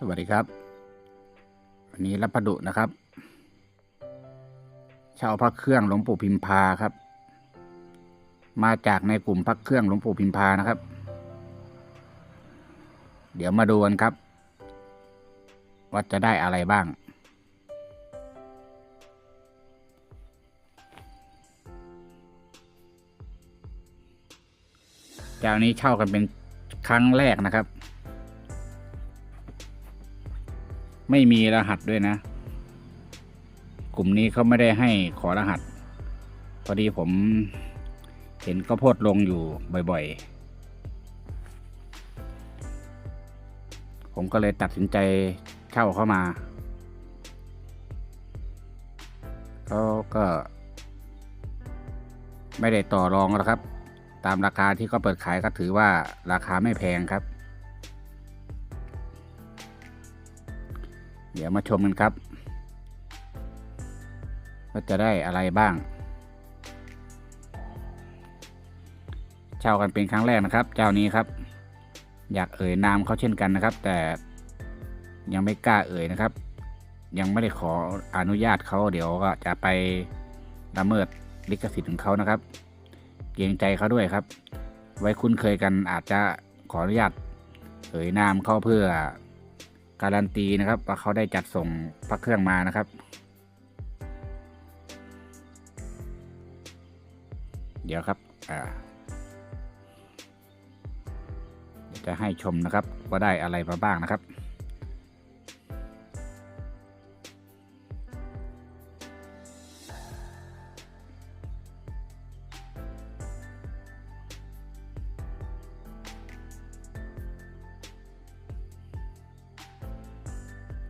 สวัสดีครับ วันนี้รับประดุนะครับเช่าพระเครื่องหลวงปู่พิมพาครับ มาจากในกลุ่มพระเครื่องหลวงปู่พิมพานะครับ เดี๋ยวมาดูกันครับว่าจะได้อะไรบ้างเจ้านี้เช่ากันเป็นครั้งแรกนะครับ ไม่มีรหัสด้วยนะ กลุ่มนี้เขาไม่ได้ให้ขอรหัส พอดีผมเห็นก็โพดลงอยู่บ่อยๆ ผมก็เลยตัดสินใจเช่าเข้ามาเขาก็ ไม่ได้ต่อรองแล้วครับ ตามราคาที่เขาเปิดขายก็ถือว่าราคาไม่แพงครับ เดี๋ยวมาชมกันครับว่าจะได้อะไรบ้าง เช่ากันเป็นครั้งแรกนะครับ เจ้านี้ครับ อยากเอ่ยนามเขาเช่นกันนะครับ แต่ยังไม่กล้าเอ่ยนะครับ ยังไม่ได้ขออนุญาตเขาเดี๋ยวก็จะไปละเมิดลิขสิทธิ์ของเขานะครับเกรงใจเขาด้วยครับ ไว้คุ้นเคยกันอาจจะขออนุญาตเอ่ยนามเขาเพื่อ การันตีนะครับว่าเขาได้จัดส่งพระเครื่องมานะครับ เดี๋ยวครับอ่าจะให้ชมนะครับว่าได้อะไรมาบ้างนะครับ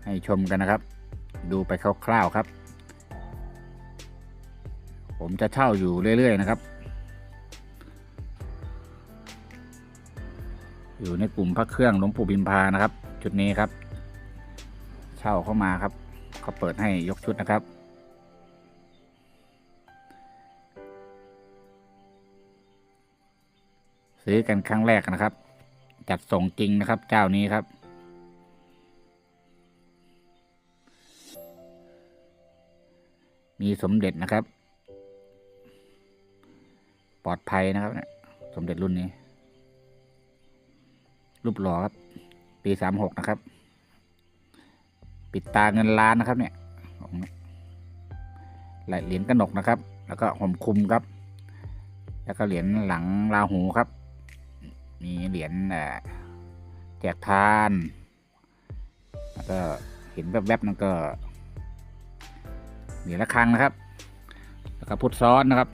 ให้ชมกันนะครับ ดูไปคร่าวๆครับ ผมจะเช่าอยู่เรื่อย ๆ นะครับ อยู่ในกลุ่มพระเครื่องหลวงปู่บิมพานะครับ ชุดนี้ครับ เช่าเข้ามาครับเขาเปิดให้ยกชุดนะครับซื้อกันครั้งแรกนะครับ จัดส่งจริงนะครับ เจ้านี้ครับ มีสมเด็จนะครับ ปลอดภัยนะครับสมเด็จรุ่นนี้ รูปหล่อครับ ปีสามหกนะครับ ปิดตาเงินล้านนะครับเนี่ยของเนี่ยหลายเหรียญกระหนกนะครับ แล้วก็ห่มคุมครับ แล้วก็เหรียญหลังราหูครับ มีเหรียญแจกทาน แล้วก็เห็นแวบๆนั่นก็ เหรียญละครังนะครับ แล้วก็พุทซ้อนนะครับ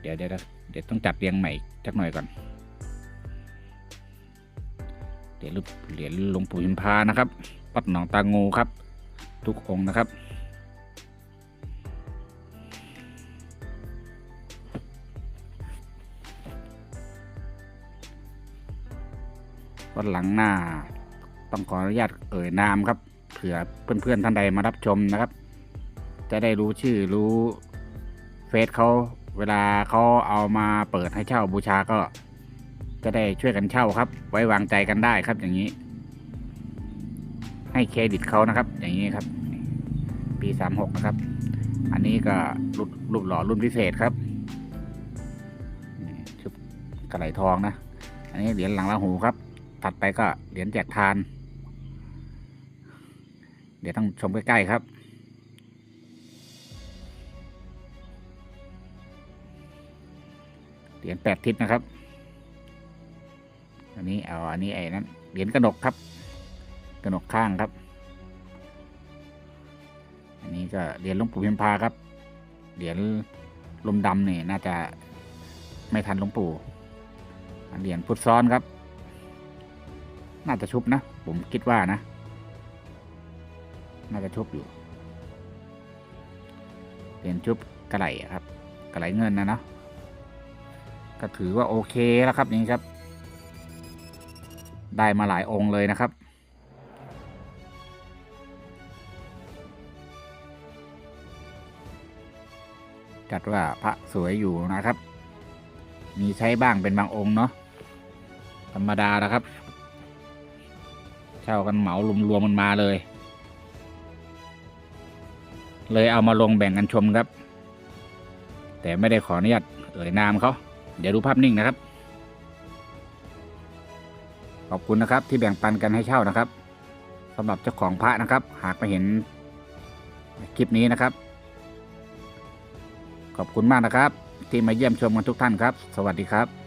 เดี๋ยวเดี๋ยวเดี๋ยวต้องจัดเรียงใหม่สักหน่อยก่อนเหรียญรูปเหรียญหลวงปู่หิมพานะครับวัดหนองตางูครับ ทุกองนะครับวัดหลังหน้า ต้องขออนุญาตเอ่ยนามครับเผื่อเพื่อนๆท่านใดมารับชมนะครับ จะได้รู้ชื่อรู้เฟซเขาเวลาเขาเอามาเปิดให้เช่าบูชาก็ จะได้ช่วยกันเช่าครับ ไว้วางใจกันได้ครับอย่างนี้ ให้เครดิตเขานะครับ อย่างนี้ครับ ปีสามหกนะครับ อันนี้ก็รูปรูปหล่อรุ่นพิเศษครับชุดกระไหลทองนะ อันนี้เหรียญหลังละหูครับ ถัดไปก็เหรียญแจกทาน เดี๋ยวต้องชมใกล้ๆครับ เหรียญแปดทิศนะครับ อันนี้เอาอันนี้ไอ้นั้นเหรียญกระหนกครับกระหนกข้างครับ อันนี้ก็เหรียญหลวงปู่พิมพาครับ เหรียญลมดำเนี่ยน่าจะไม่ทันหลวงปู่อันเหรียญพุทธซ้อนครับ น่าจะชุบนะ ผมคิดว่านะ น่าจะชุบอยู่เหรียญชุบกระไหลครับกระไหลเงินนะเนาะ ก็ถือว่าโอเคแล้วครับนี่ครับ ได้มาหลายองค์เลยนะครับ จัดว่าพระสวยอยู่นะครับ มีใช้บ้างเป็นบางองค์เนาะธรรมดาแล้วครับ เช่ากันเหมารวมๆมันมาเลย เลยเอามาลงแบ่งกันชมครับ แต่ไม่ได้ขออนุญาตเอ่ยนามเขา เดี๋ยวดูภาพนิ่งนะครับ ขอบคุณนะครับที่แบ่งปันกันให้เช่านะครับสำหรับเจ้าของพระนะครับ หากมาเห็นคลิปนี้นะครับ ขอบคุณมากนะครับ ที่มาเยี่ยมชมกันทุกท่านครับ สวัสดีครับ